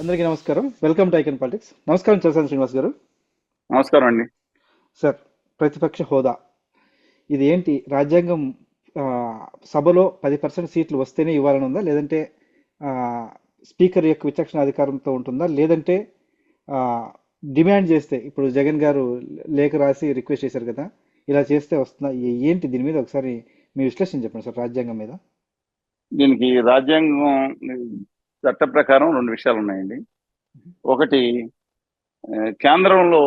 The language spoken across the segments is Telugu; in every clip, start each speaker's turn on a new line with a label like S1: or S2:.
S1: అందరికీ నమస్కారం. వెల్కమ్ టు ఐకన్ పాలిటిక్స్ నమస్కారం చలసాని శ్రీనివాస్ గారు.
S2: నమస్కారం అండి.
S1: సార్ ప్రతిపక్ష హోదా. ఇది ఏంటి? రాజ్యాంగం సభలో పది పర్సెంట్ సీట్లు వస్తేనే ఇవ్వాలని ఉందా లేదంటే స్పీకర్ యొక్క విచక్షణ అధికారంతో ఉంటుందా? లేదంటే డిమాండ్ చేస్తే ఇప్పుడు జగన్ గారు లేఖ రాసి రిక్వెస్ట్ చేశారు కదా ఇలా చేస్తే వస్తుందా? ఏంటి దీని మీద ఒకసారి మీ విశ్లేషణ చెప్పండి సార్ రాజ్యాంగం మీద.
S2: దీనికి రాజ్యాంగం చట్ట ప్రకారం రెండు విషయాలు ఉన్నాయండి ఒకటి కేంద్రంలో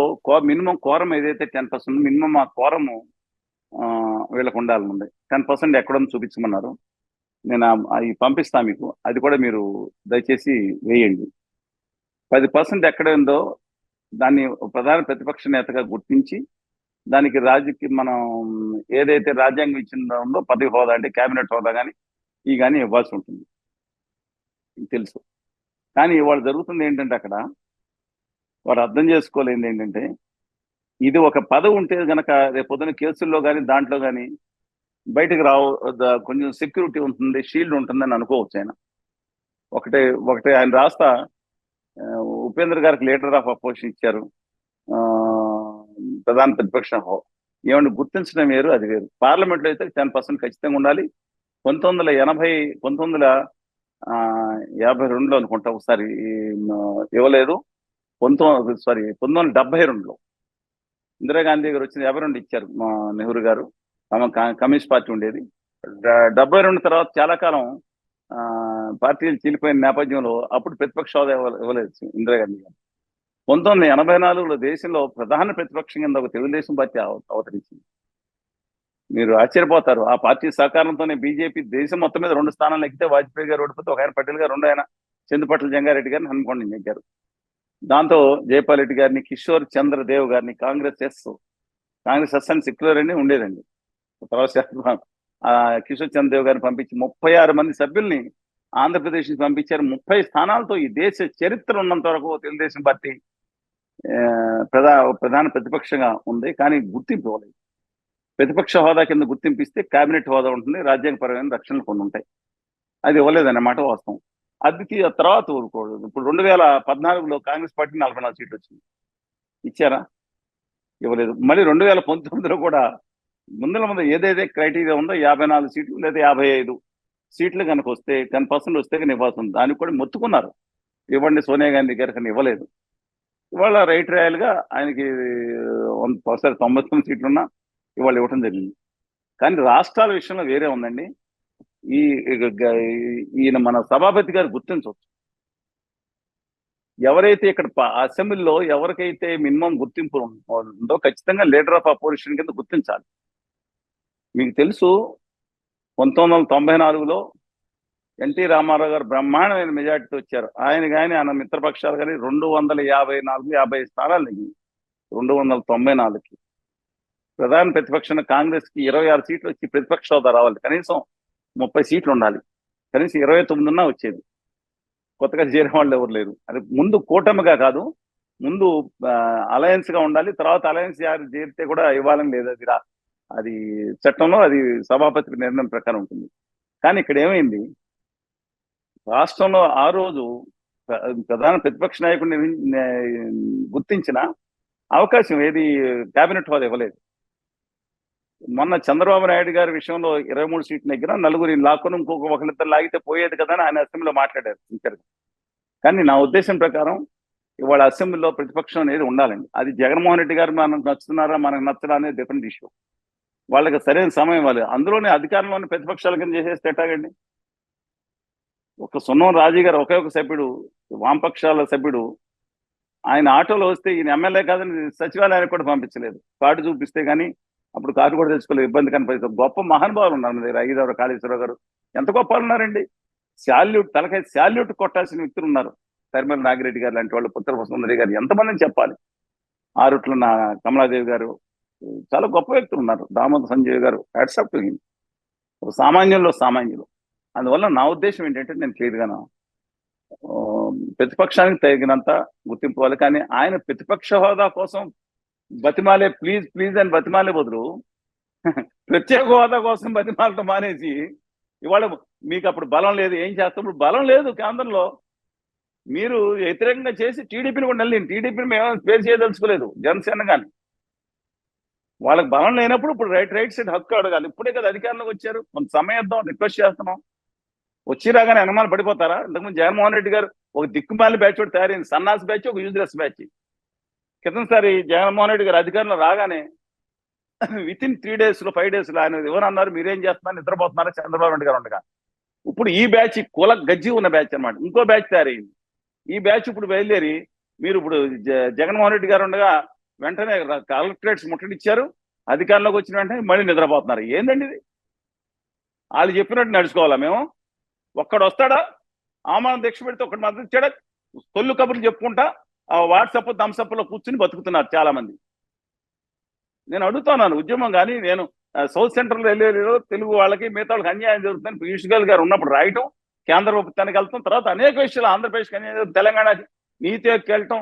S2: మినిమం కోరం ఏదైతే టెన్ పర్సెంట్ మినిమం ఆ కోరము వీళ్ళకు ఉండాలని ఉంది టెన్ పర్సెంట్ ఎక్కడో చూపించమన్నారు. నేను అవి పంపిస్తా మీకు. అది కూడా మీరు దయచేసి వేయండి. పది పర్సెంట్ ఎక్కడ ఉందో దాన్ని ప్రధాన ప్రతిపక్ష నేతగా గుర్తించి దానికి రాజకీయ మనం ఏదైతే రాజ్యాంగం ఇచ్చిందో ఉందో పదవి హోదా అంటే కేబినెట్ హోదా కానీ ఈ కానీ ఇవ్వాల్సి ఉంటుంది. తెలుసు. కానీ ఇవాళ జరుగుతుంది ఏంటంటే అక్కడ వారు అర్థం చేసుకోలేని ఏంటంటే ఇది ఒక పదవి ఉంటే గనక రేపు పొద్దున కేసుల్లో కానీ దాంట్లో కానీ బయటకు రావు కొంచెం సెక్యూరిటీ ఉంటుంది షీల్డ్ ఉంటుందని అనుకోవచ్చు ఆయన. ఒకటే ఒకటే ఆయన రాస్తా ఉపేంద్ర గారికి లీడర్ ఆఫ్ అపోజిషన్ ఇచ్చారు. ఆ, ప్రధాన ప్రతిపక్ష ఏమంటే గుర్తించడం వేరు అది వేరు. పార్లమెంట్లో అయితే టెన్ పర్సెంట్ ఖచ్చితంగా ఉండాలి. పంతొమ్మిది వందల ఎనభై పంతొమ్మిది వందల యాభై రెండులో అనుకుంటా ఒకసారి ఇవ్వలేదు. పంతొమ్మిది సారీ పంతొమ్మిది వందల డెబ్బై రెండులో. ఇందిరాగాంధీ గారు వచ్చిన యాభై రెండు ఇచ్చారు మా నెహ్రూ గారు. ఆమె కమ్యూనిస్ట్ పార్టీ ఉండేది. డెబ్బై రెండు తర్వాత చాలా కాలం ఆ, పార్టీలు చీలిపోయిన నేపథ్యంలో అప్పుడు ప్రతిపక్ష హోదా ఇవ్వలేదు ఇందిరాగాంధీ గారు. పంతొమ్మిది వందల ఎనభై నాలుగులో దేశంలో ప్రధాన ప్రతిపక్షం కింద ఒక తెలుగుదేశం పార్టీ అవతరించింది. మీరు ఆశ్చర్యపోతారు. ఆ పార్టీ సహకారంతోనే బీజేపీ దేశం మొత్తం మీద రెండు స్థానాలు ఎక్కితే వాజ్పేయి గారు ఓడిపోతే ఒక ఆయన పటేల్ గారు రెండు ఆయన చందుపట్ల జంగారెడ్డి గారిని హనుమకొండ నెగ్గారు దాంతో జయపాల్ రెడ్డి గారిని కిషోర్ చంద్రదేవ్ గారిని కాంగ్రెస్ ఎస్ కాంగ్రెస్ ఎస్ అని సెక్యులర్ అని ఉండేదండి. తర్వాత కిషోర్ చంద్రదేవ్ గారిని పంపించి ముప్పై ఆరు మంది సభ్యుల్ని ఆంధ్రప్రదేశ్కి పంపించారు. ముప్పై స్థానాలతో ఈ దేశ చరిత్ర ఉన్నంత వరకు తెలుగుదేశం పార్టీ ఆ, ప్రధా ప్రధాన ప్రతిపక్షంగా ఉంది. కానీ గుర్తింపు ఇవ్వలేదు. ప్రతిపక్ష హోదా కింద గుర్తింపిస్తే కేబినెట్ హోదా ఉంటుంది రాజ్యాంగపరమైన రక్షణలు కొన్ని ఉంటాయి. అది ఇవ్వలేదన్నమాట వాస్తవం. అది ఆ తర్వాత ఊరుకోడు. ఇప్పుడు రెండు వేల పద్నాలుగులో కాంగ్రెస్ పార్టీ నలభై నాలుగు సీట్లు వచ్చింది. ఇచ్చారా? ఇవ్వలేదు. మళ్ళీ రెండు వేల పంతొమ్మిదిలో కూడా ముందల ముందు ఏదైతే క్రైటీరియా ఉందో యాభై నాలుగు సీట్లు లేదా యాభై ఐదు సీట్లు కనుక వస్తే టెన్ పర్సెంట్ వస్తే కనుక ఇవ్వాల్సింది. దానికి కూడా మొత్తుకున్నారు. ఇవ్వండి సోనియా గాంధీ గారు కానీ ఇవ్వలేదు. ఇవాళ రైట్ రాయల్గా ఆయనకి వంద ఒకసారి తొంభై తొమ్మిది సీట్లున్నా ఇవాళ ఇవ్వటం జరిగింది. కానీ రాష్ట్రాల విషయంలో వేరే ఉందండి. ఈ ఈయన మన సభాపతి గారు గుర్తించవచ్చు. ఎవరైతే ఇక్కడ అసెంబ్లీలో ఎవరికైతే మినిమం గుర్తింపు ఉందో ఖచ్చితంగా లీడర్ ఆఫ్ అపోజిషన్ కింద గుర్తించాలి. మీకు తెలుసు పంతొమ్మిది వందల తొంభై నాలుగులో ఎన్టీ రామారావు గారు బ్రహ్మాండమైన మెజార్టీతో వచ్చారు. ఆయన కానీ ఆయన మిత్రపక్షాలు కానీ రెండు వందల యాభై నాలుగు యాభై స్థానాలు నెగ్గింది రెండు వందల తొంభై నాలుగుకి. ప్రధాన ప్రతిపక్షం కాంగ్రెస్కి ఇరవై ఆరు సీట్లు వచ్చి ప్రతిపక్ష హోదా రావాలి. కనీసం ముప్పై సీట్లు ఉండాలి. కనీసం ఇరవై తొమ్మిది ఉన్నా వచ్చేది. కొత్తగా చేరే వాళ్ళు ఎవరు లేరు. అది ముందు కూటమిగా కాదు ముందు అలయన్స్గా ఉండాలి. తర్వాత అలయన్స్ యారు చేరితే కూడా ఇవ్వాలని లేదు. అది రా- అది చట్టంలో అది సభాపతి నిర్ణయం ప్రకారం ఉంటుంది. కానీ ఇక్కడ ఏమైంది? రాష్ట్రంలో ఆ రోజు ప్రధాన ప్రతిపక్ష నాయకుడిని గుర్తించిన అవకాశం ఏది? కేబినెట్ హోదా ఇవ్వలేదు. మొన్న చంద్రబాబు నాయుడు గారి విషయంలో ఇరవై మూడు సీట్లు దగ్గర నలుగురి లాక్కుని ఇంకొక ఒకరిద్దరు లాగితే పోయేది కదా అని ఆయన అసెంబ్లీలో మాట్లాడారు స్పీకర్ కానీ నా ఉద్దేశం ప్రకారం ఇవాళ అసెంబ్లీలో ప్రతిపక్షం అనేది ఉండాలండి. అది జగన్మోహన్ రెడ్డి గారు మనకు నచ్చుతున్నారా మనకు నచ్చడా అనేది డిఫరెంట్ ఇష్యూ వాళ్ళకి సరైన సమయం ఇవ్వాలి. అందులోనే అధికారంలోని ప్రతిపక్షాల కింద చేసేస్తే ఎట్టాగండి ఒక సున్నం రాజీ గారు ఒకే ఒక సభ్యుడు వామపక్షాల సభ్యుడు. ఆయన ఆటోలో వస్తే ఈయన ఎమ్మెల్యే కాదని సచివాలయానికి కూడా పంపించలేదు. కార్డు చూపిస్తే కానీ అప్పుడు కార్డు కూడా తెచ్చుకోలేదు ఇబ్బంది కనిపిస్తుంది గొప్ప మహానుభావులు ఉన్నారు మన దగ్గర ఐదవర కాళేశ్వరరావు గారు. ఎంత గొప్ప ఉన్నారండి? శాల్యూట్ తలకై శాల్యూట్ కొట్టాల్సిన వ్యక్తులు ఉన్నారు. తరిమల నాగిరెడ్డి గారు లాంటి వాళ్ళు పుత్ర వసుందరి గారు ఎంతమందిని చెప్పాలి? ఆరుట్ల నా కమలాదేవి గారు చాలా గొప్ప వ్యక్తులు ఉన్నారు. దామోదర్ సంజయ్ గారు హ్యాట్సప్ టు హిమ్. సామాన్యులు. అందువల్ల నా ఉద్దేశం ఏంటంటే నేను క్లియర్గాను ఆ, ప్రతిపక్షానికి తగినంత గుర్తింపు ఇవ్వాలి. కానీ ఆయన ప్రతిపక్ష హోదా కోసం బతిమాలే ప్లీజ్ ప్లీజ్ అని బతిమాలే బదులు ప్రత్యేక హోదా కోసం బతిమాలతో మానేసి ఇవాళ మీకు అప్పుడు బలం లేదు ఏం చేస్తాం? ఇప్పుడు బలం లేదు కేంద్రంలో. మీరు వ్యతిరేకంగా చేసి టీడీపీని కూడా వెళ్ళింది టీడీపీని మేము పేరు చేయదలుచుకోలేదు జనసేన కానీ వాళ్ళకి బలం లేనప్పుడు ఇప్పుడు రైట్ రైట్ సైడ్ హక్కు అడగాలి. ఇప్పుడే కదా అధికారంలోకి వచ్చారు. కొంత సమయం ఇద్దాం రిక్వెస్ట్ చేస్తున్నాం. వచ్చి రాగానే అనుమానం పడిపోతారా? ఇంతకుముందు జగన్మోహన్ రెడ్డి గారు ఒక దిక్కుమాలి బ్యాచ్ ఒకటి తయారైంది. సన్నాస్ బ్యాచ్ ఒక యూజ్లెస్ బ్యాచ్. క్రితంసారి జగన్మోహన్ రెడ్డి గారు అధికారంలో రాగానే విత్ ఇన్ త్రీ డేస్లో ఫైవ్ డేస్లో ఆయన ఎవరు అన్నారు మీరేం చేస్తున్నారు నిద్రపోతున్నారు? చంద్రబాబు నాయుడు గారు ఉండగా. ఇప్పుడు ఈ బ్యాచ్ కుల గజ్జి ఉన్న బ్యాచ్ అన్నమాట. ఇంకో బ్యాచ్ తయారైంది. ఈ బ్యాచ్ ఇప్పుడు బయలుదేరి మీరు ఇప్పుడు జ- జగన్మోహన్ రెడ్డి గారు ఉండగా వెంటనే కలెక్టరేట్స్ ముట్టడిచ్చారు. అధికారంలోకి వచ్చిన వెంటనే మళ్ళీ నిద్రపోతున్నారు. ఏందండి ఇది? వాళ్ళు చెప్పినట్టు నడుచుకోవాలా మేము? ఒక్కడు వస్తాడా ఆమానం దీక్ష పెడితే ఒకటి మద్దతు ఇచ్చాడా తొల్లు కబుర్లు చెప్పుకుంటా? వాట్సాప్ థమ్సప్లో కూర్చుని బతుకుతున్నారు చాలా మంది నేను అడుగుతున్నాను ఉద్యమం కానీ నేను సౌత్ సెంట్రల్ రైల్వేలో తెలుగు వాళ్ళకి మిగతా వాళ్ళకి అన్యాయం జరుగుతుందని పీయూష్ గోయల్ గారు ఉన్నప్పుడు రాయటం కేంద్ర ప్రభుత్వానికి వెళ్తాం తర్వాత అనేక విషయాలు ఆంధ్రప్రదేశ్కి అన్యాయం జరుగుతుంది, తెలంగాణకి నీతి యొక్క వెళ్ళటం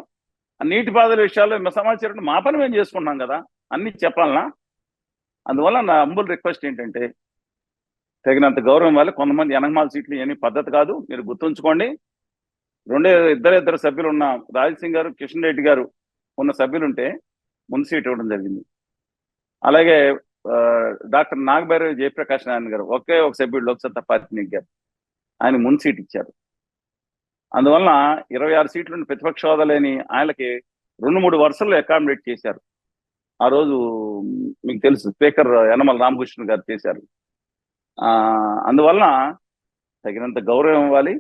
S2: నీటి బాధల విషయాల్లో సమాచారం మా పని మేము చేసుకుంటున్నాం కదా అన్ని చెప్పాలనా? అందువల్ల నా అంబుల్ రిక్వెస్ట్ ఏంటంటే తగినంత గౌరవం వల్ల కొంతమంది ఎనగమాల సీట్లు ఏమీ పద్ధతి కాదు మీరు గుర్తుంచుకోండి. రెండే ఇద్దరు ఇద్దరు సభ్యులు ఉన్న రాజసింగ్ గారు కిషన్ రెడ్డి గారు ఉన్న సభ్యులుంటే ముందు సీట్ ఇవ్వడం జరిగింది. అలాగే ఆ, డాక్టర్ నాగబైరవి జయప్రకాష్ నారాయణ గారు ఒకే ఒక సభ్యుడు లోక్సత్తా పార్టీ నెగ్గారు ఆయన ముందు సీట్ ఇచ్చారు. అందువలన ఇరవై ఆరు సీట్లు ప్రతిపక్ష హోదా లేని ఆయనకి రెండు మూడు వరుసల్లో అకామిడేట్ చేశారు. ఆ రోజు మీకు తెలుసు స్పీకర్ యనమల రామకృష్ణ గారు చేశారు. ఆ అందువలన తగినంత గౌరవం ఇవ్వాలి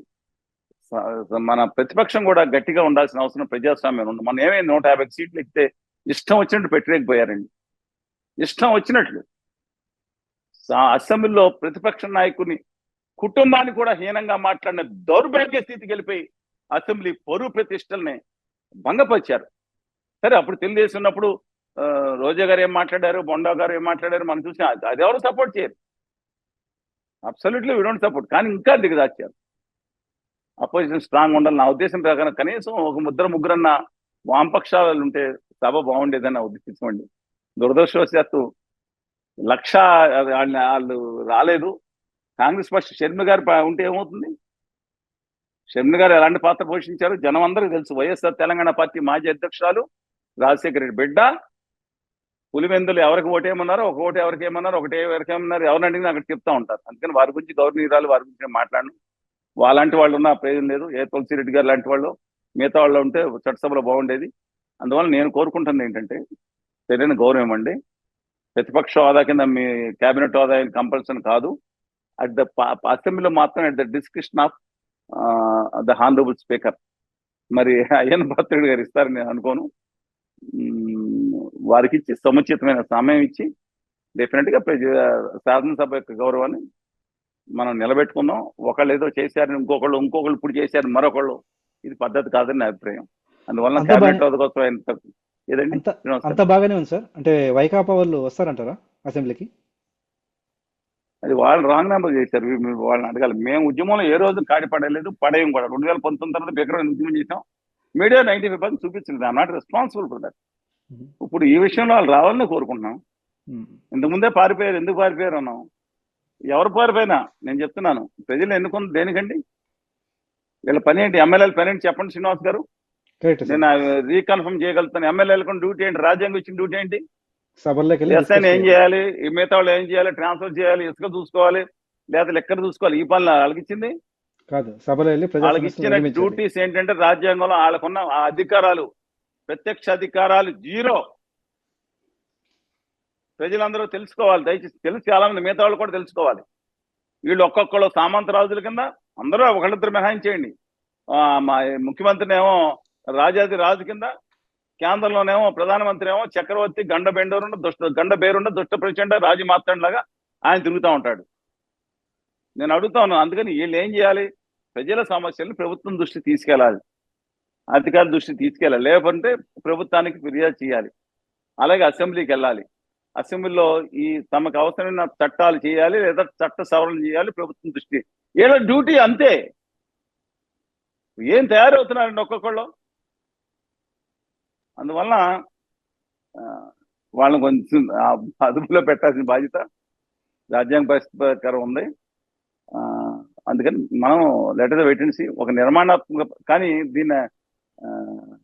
S2: మన ప్రతిపక్షం కూడా గట్టిగా ఉండాల్సిన అవసరం ప్రజాస్వామ్యం ఉంది. మనం ఏమైంది నూట యాభై సీట్లు ఇస్తే ఇష్టం వచ్చినట్టు పెట్టలేకపోయారండి ఇష్టం వచ్చినట్లు. అసెంబ్లీలో ప్రతిపక్ష నాయకుని కుటుంబాన్ని కూడా హీనంగా మాట్లాడిన దౌర్భాగ్య స్థితికి వెళ్ళిపోయి అసెంబ్లీ పరువు ప్రతిష్టల్ని భంగపరిచారు. సరే అప్పుడు తెలుగుదేశం ఉన్నప్పుడు రోజా గారు ఏం మాట్లాడారు? బొండా గారు ఏం మాట్లాడారు? మనం చూసిన అది అది ఎవరు సపోర్ట్ చేయరు. Absolutely we don't support. కానీ ఇంకా దిగదాచారు అపోజిషన్ స్ట్రాంగ్ ఉండాలి. నా ఉద్దేశం ప్రకారం కనీసం ఒక ముద్ర ముగ్గురన్న వామపక్షాలు ఉంటే సభ బాగుండేదని నా ఉద్దేశం అండి. దురదృష్టవశాత్తు లక్ష వాళ్ళు రాలేదు. కాంగ్రెస్ పార్టీ షర్మి గారు ఉంటే ఏమవుతుంది? షర్మి గారు ఎలాంటి పాత్ర పోషించారు? జనం అందరికీ తెలుసు. వైఎస్ఆర్ తెలంగాణ పార్టీ మాజీ అధ్యక్షురాలు రాజశేఖర రెడ్డి బిడ్డ. పులివెందులు ఎవరికి ఓటేయమన్నారో ఒక ఓటు ఎవరికి ఏమన్నారు ఒకటే ఎవరికి ఏమన్నారు ఎవరిని అడిగినా అక్కడ చెప్తా ఉంటారు. అందుకని వారి గురించి గౌరవనీయురాలు వారి గురించి నేను మాట్లాడను. వాళ్ళంటి వాళ్ళు ఉన్న ప్రయోజనం లేదు. ఏ తులసిరెడ్డి గారు లాంటి వాళ్ళు మిగతా వాళ్ళు ఉంటే చట్టసభలో బాగుండేది. అందువల్ల నేను కోరుకుంటుంది ఏంటంటే సరైన గౌరవం ఇవ్వండి. ప్రతిపక్ష హోదా కింద మీ కేబినెట్ హోదా కంపల్సరీ కాదు. అట్ ద అసెంబ్లీలో మాత్రం at the discussion of the honourable speaker. మరి అయ్యన్ పాత్రుడు గారు ఇస్తారని నేను అనుకోను. వారికి ఇచ్చి సముచితమైన సమయం ఇచ్చి డెఫినెట్గా శాసనసభ యొక్క గౌరవాన్ని మనం నిలబెట్టుకుందాం ఒకళ్ళు ఏదో చేశారని ఇంకొకళ్ళు ఇంకొకళ్ళు ఇప్పుడు చేశారు మరొకళ్ళు. ఇది పద్ధతి కాదని నా అభిప్రాయం. అందువల్ల
S1: అంతా
S2: క్యాబినెట్ కోసం ఏదండి?
S1: బాగానే ఉంది సార్. అంటే వైకాపా వాళ్ళు వస్తారంటారా అసెంబ్లీకి?
S2: అది వాళ్ళు రాంగ్ నెంబర్ చేశారు. వాళ్ళని అడగాలి. మేము ఉద్యమంలో ఏ రోజు కాడి పడలేదు పడేయం కూడా. రెండు వేల పంతొమ్మిది తర్వాత బిగ్రహం ఉద్యమం చేసాం మీడియా నైన్టీ ఫైవ్ పర్సెంట్ చూపించింది I'm not responsible for that. ఇప్పుడు ఈ విషయంలో వాళ్ళు రావాలని కోరుకుంటున్నాం. ఇంతకుముందే పారిపోయారు. ఎందుకు పారిపోయారు అన్నాం. ఎవరు పారిపోయినా నేను చెప్తున్నాను. ప్రజలు ఎన్నుకున్న దేనికండి? వీళ్ళ పని ఏంటి? ఎమ్మెల్యేల పని ఏంటి? చెప్పండి శ్రీనివాస్ గారు. నేను రీకన్ఫర్మ్ చేయగలుగుతాను. ఎమ్మెల్యేలకు డ్యూటీ ఏంటి? రాజ్యాంగం ఇచ్చిన డ్యూటీ ఏంటి? ఎస్ఐని ఏం చేయాలి. ఈ మిగతా వాళ్ళు ఏం చేయాలి? ట్రాన్స్ఫర్ చేయాలి? ఇసుక చూసుకోవాలి? లేదా లెక్కలు చూసుకోవాలి? ఈ పనులు వాళ్ళకి ఇచ్చింది?
S1: కాదు
S2: వాళ్ళకి ఇచ్చిన. డ్యూటీస్ ఏంటంటే రాజ్యాంగంలో వాళ్ళకున్న ఆ అధికారాలు. ప్రత్యక్ష అధికారాలు జీరో. ప్రజలందరూ తెలుసుకోవాలి. దయచేసి తెలుసు చాలా మంది మిగతా వాళ్ళు కూడా తెలుసుకోవాలి. వీళ్ళు ఒక్కొక్కళ్ళు సామంత రాజుల కింద అందరూ ఒకళ్ళిద్దరు మినహాయించేయండి. మా ముఖ్యమంత్రిని ఏమో రాజాది రాజు కింద కేంద్రంలోనేమో ప్రధానమంత్రి ఏమో చక్రవర్తి గండ బెండోరుండ దుష్ట గండ బేరుండ దుష్ట ప్రచండ రాజు లాగా ఆయన తిరుగుతూ ఉంటాడు. నేను అడుగుతా ఉన్నాను అందుకని వీళ్ళు ఏం చేయాలి? ప్రజల సమస్యలను ప్రభుత్వం దృష్టి తీసుకెళ్ళాలి. అధికారుల దృష్టి తీసుకెళ్ళాలి. లేకుంటే ప్రభుత్వానికి ఫిర్యాదు చేయాలి. అలాగే అసెంబ్లీకి వెళ్ళాలి. అసెంబ్లీలో ఈ తమకు అవసరమైన చట్టాలు చేయాలి లేదా చట్ట సవరణ చేయాలి ప్రభుత్వం దృష్టి. వీళ్ళ డ్యూటీ అంతే. ఏం తయారవుతున్నారండి ఒక్కొక్కళ్ళు? అందువల్ల వాళ్ళని కొంచెం అదుపులో పెట్టాల్సిన బాధ్యత రాజ్యాంగ పరిస్థితి ప్రకారం ఉంది. ఆ, అందుకని మనం లెటర్ వెయిటెన్సీ ఒక నిర్మాణాత్మక కానీ దీన్ని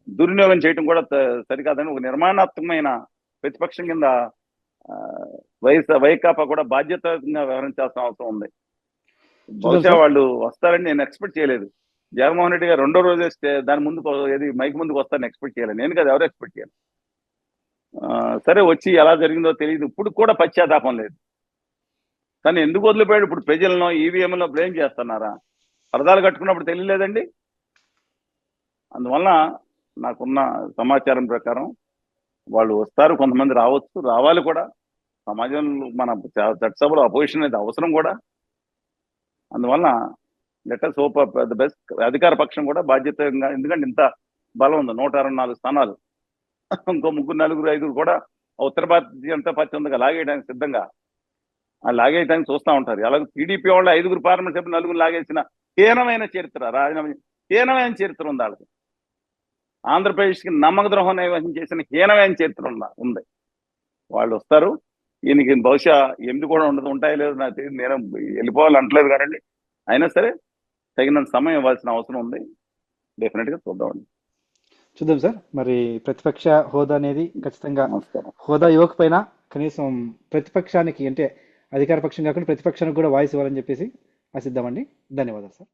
S2: దుర్వినియోగం చేయడం కూడా సరికాదని ఒక నిర్మాణాత్మకమైన ప్రతిపక్షం కింద వైఎస్ వైకాపా కూడా బాధ్యతగా వ్యవహరించాల్సిన అవసరం ఉంది. బహుశా. వాళ్ళు వస్తారని నేను ఎక్స్పెక్ట్ చేయలేదు. జగన్మోహన్ రెడ్డి గారు రెండో రోజు దాని ముందుకు ఏది మైక్ ముందుకు వస్తారని ఎక్స్పెక్ట్ చేయలేదు. నేను కదా ఎవరు ఎక్స్పెక్ట్ చేయాలి సరే వచ్చి ఎలా జరిగిందో తెలియదు. ఇప్పుడు కూడా పశ్చాత్తాపం లేదు. కానీ ఎందుకు వదిలిపోయాడు? ఇప్పుడు ప్రజలను ఈవీఎంలో బ్లేమ్ చేస్తున్నారా? పరదాలు కట్టుకున్నప్పుడు తెలియలేదండి. అందువల్ల నాకున్న సమాచారం ప్రకారం వాళ్ళు వస్తారు కొంతమంది రావచ్చు రావాలి కూడా. సమాజంలో మన చట్టసభలో అపోజిషన్ అనేది అవసరం కూడా. అందువల్ల లెటర్ సోప్ ద బెస్ట్ అధికార పక్షం కూడా బాధ్యతగా ఎందుకంటే ఇంత బలం ఉంది. నూట అరవై నాలుగు స్థానాలు. ఇంకో ముగ్గురు నలుగురు ఐదుగురు కూడా ఉత్తర భారతీయ జనతా పార్టీ ఉందిగా లాగేయడానికి సిద్ధంగా. ఆ లాగేయడానికి చూస్తూ ఉంటారు. అలాగే టీడీపీ వాళ్ళు ఐదుగురు పార్లమెంట్ సభ్యులు నలుగురు లాగేసిన హీనమైన చరిత్ర రాజీనామా హీనమైన చరిత్ర ఉంది వాళ్ళకి. ఆంధ్రప్రదేశ్కి నమ్మక ద్రోహం నిర్వహణ చేసిన హీనమైన చరిత్ర ఉంది. వాళ్ళు వస్తారు. ఈయనకి బహుశా ఎనిమిది కూడా ఉండదు ఉంటాయో లేదో నాకు తెలియదు. నేను వెళ్ళిపోవాలి అంటలేదు కానండి అయినా సరే తగినంత సమయం ఇవ్వాల్సిన అవసరం ఉంది. డెఫినెట్గా చూద్దామండి
S1: చూద్దాం సార్. మరి ప్రతిపక్ష హోదా అనేది ఖచ్చితంగా
S2: నమస్కారం.
S1: హోదా ఇవ్వకపోయినా కనీసం ప్రతిపక్షానికి అంటే అధికార పక్షం కాకుండా ప్రతిపక్షానికి కూడా వాయిస్ ఇవ్వాలని చెప్పేసి ఆశిద్దామండి. ధన్యవాదాలు సార్.